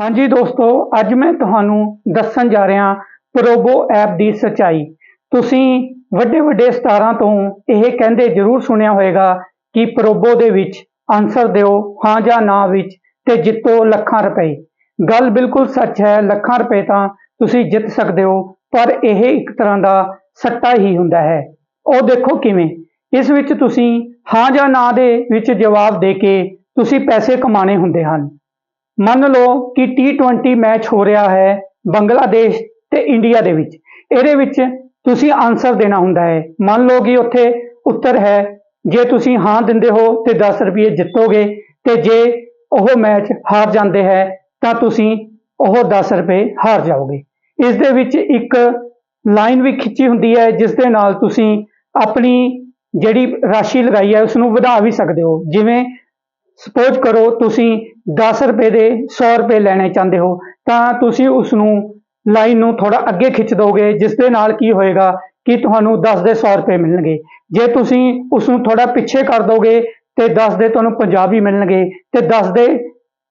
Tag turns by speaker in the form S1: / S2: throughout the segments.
S1: ਹਾਂਜੀ ਦੋਸਤੋ, ਅੱਜ ਮੈਂ ਤੁਹਾਨੂੰ ਦੱਸਣ ਜਾ ਰਿਹਾ ਪ੍ਰੋਬੋ ਐਪ ਦੀ ਸਚਾਈ। ਤੁਸੀਂ ਵੱਡੇ ਵੱਡੇ ਸਟਾਰਾਂ ਤੋਂ ਇਹ ਕਹਿੰਦੇ ਜ਼ਰੂਰ ਸੁਣਿਆ ਹੋਵੇਗਾ ਕਿ ਪ੍ਰੋਬੋ ਦੇ ਵਿੱਚ ਆਨਸਰ ਦਿਓ, ਹਾਂ ਜਾਂ ਨਾ ਵਿੱਚ, ਤੇ ਜਿੱਤੋ ਲੱਖਾਂ ਰੁਪਏ। ਗੱਲ ਬਿਲਕੁਲ ਸੱਚ ਹੈ, ਲੱਖਾਂ ਰੁਪਏ ਤਾਂ ਤੁਸੀਂ ਜਿੱਤ ਸਕਦੇ ਹੋ, ਪਰ ਇਹ ਇੱਕ ਤਰ੍ਹਾਂ ਦਾ ਸੱਟਾ ਹੀ ਹੁੰਦਾ ਹੈ। ਉਹ ਦੇਖੋ ਕਿਵੇਂ। ਇਸ ਵਿੱਚ ਤੁਸੀਂ ਹਾਂ ਜਾਂ ਨਾ ਦੇ ਵਿੱਚ ਜਵਾਬ ਦੇ ਕੇ ਤੁਸੀਂ ਪੈਸੇ ਕਮਾਣੇ ਹੁੰਦੇ ਹਨ। ਮੰਨ ਲਓ ਕਿ T20 ਮੈਚ ਹੋ ਰਿਹਾ ਹੈ ਬੰਗਲਾਦੇਸ਼ ਤੇ ਇੰਡੀਆ ਦੇ ਵਿੱਚ। ਇਹਦੇ ਵਿੱਚ ਤੁਸੀਂ ਆਨਸਰ ਦੇਣਾ ਹੁੰਦਾ ਹੈ। ਮੰਨ ਲਓ ਕਿ ਉੱਥੇ ਉੱਤਰ ਹੈ। ਜੇ ਤੁਸੀਂ ਹਾਂ ਦਿੰਦੇ ਹੋ ਤੇ 10 ਰੁਪਏ ਜਿੱਤੋਗੇ ਤੇ ਜੇ ਉਹ ਮੈਚ ਹਾਰ ਜਾਂਦੇ ਹੈ ਤਾਂ ਤੁਸੀਂ ਉਹ 10 ਰੁਪਏ ਹਾਰ ਜਾਓਗੇ। ਇਸ ਦੇ ਵਿੱਚ ਇੱਕ ਲਾਈਨ ਵੀ ਖਿੱਚੀ ਹੁੰਦੀ ਹੈ ਜਿਸ ਦੇ ਨਾਲ ਤੁਸੀਂ ਆਪਣੀ ਜਿਹੜੀ ਰਾਸ਼ੀ ਲਗਾਈ ਹੈ ਉਸ ਨੂੰ ਵਧਾ ਵੀ ਸਕਦੇ ਹੋ। ਜਿਵੇਂ ਸਪੋਜ਼ ਕਰੋ ਤੁਸੀਂ 10 ਰੁਪਏ ਦੇ 100 ਰੁਪਏ ਲੈਣੇ ਚਾਹੁੰਦੇ ਹੋ, ਤਾਂ ਤੁਸੀਂ ਉਸ ਨੂੰ ਲਾਈਨ ਨੂੰ ਥੋੜਾ ਅੱਗੇ ਖਿੱਚ ਦੋਗੇ, ਜਿਸ ਦੇ ਨਾਲ ਕੀ ਹੋਏਗਾ ਕਿ ਤੁਹਾਨੂੰ 10 ਦੇ 100 ਰੁਪਏ ਮਿਲਣਗੇ। ਜੇ ਤੁਸੀਂ ਉਸ ਨੂੰ ਥੋੜਾ ਪਿੱਛੇ ਕਰ ਦੋਗੇ, ਤੇ 10 ਦੇ ਤੁਹਾਨੂੰ 50 ਵੀ ਮਿਲਣਗੇ, ਤੇ 10 ਦੇ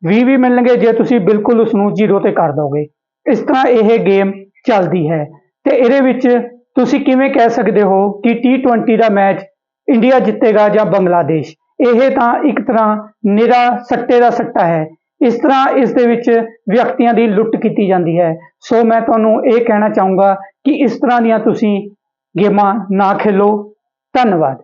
S1: 20 ਵੀ ਮਿਲਣਗੇ, ਜੇ ਤੁਸੀਂ ਬਿਲਕੁਲ ਉਸ ਨੂੰ ਜ਼ੀਰੋ ਤੇ ਕਰ ਦੋਗੇ। ਇਸ ਤਰ੍ਹਾਂ ਇਹ ਗੇਮ ਚੱਲਦੀ ਹੈ। ਤੇ ਇਹਦੇ ਵਿੱਚ ਤੁਸੀਂ ਕਿਵੇਂ ਕਹਿ ਸਕਦੇ ਹੋ ਕਿ T20 ਦਾ ਮੈਚ ਇੰਡੀਆ ਜਿੱਤੇਗਾ ਜਾਂ ਬੰਗਲਾਦੇਸ਼ ਇਹ ਤਾਂ ਇੱਕ ਤਰ੍ਹਾਂ ਨਿਰਾ ਸੱਟੇ ਦਾ ਸੱਟਾ ਹੈ। ਇਸ ਤਰ੍ਹਾਂ ਇਸ ਦੇ ਵਿੱਚ ਵਿਅਕਤੀਆਂ ਦੀ ਲੁੱਟ ਕੀਤੀ ਜਾਂਦੀ ਹੈ। ਸੋ ਮੈਂ ਤੁਹਾਨੂੰ ਇਹ ਕਹਿਣਾ ਚਾਹੂੰਗਾ ਕਿ ਇਸ ਤਰ੍ਹਾਂ ਦੀਆਂ ਤੁਸੀਂ ਗੇਮਾਂ ਨਾ ਖੇਲੋ। ਧੰਨਵਾਦ।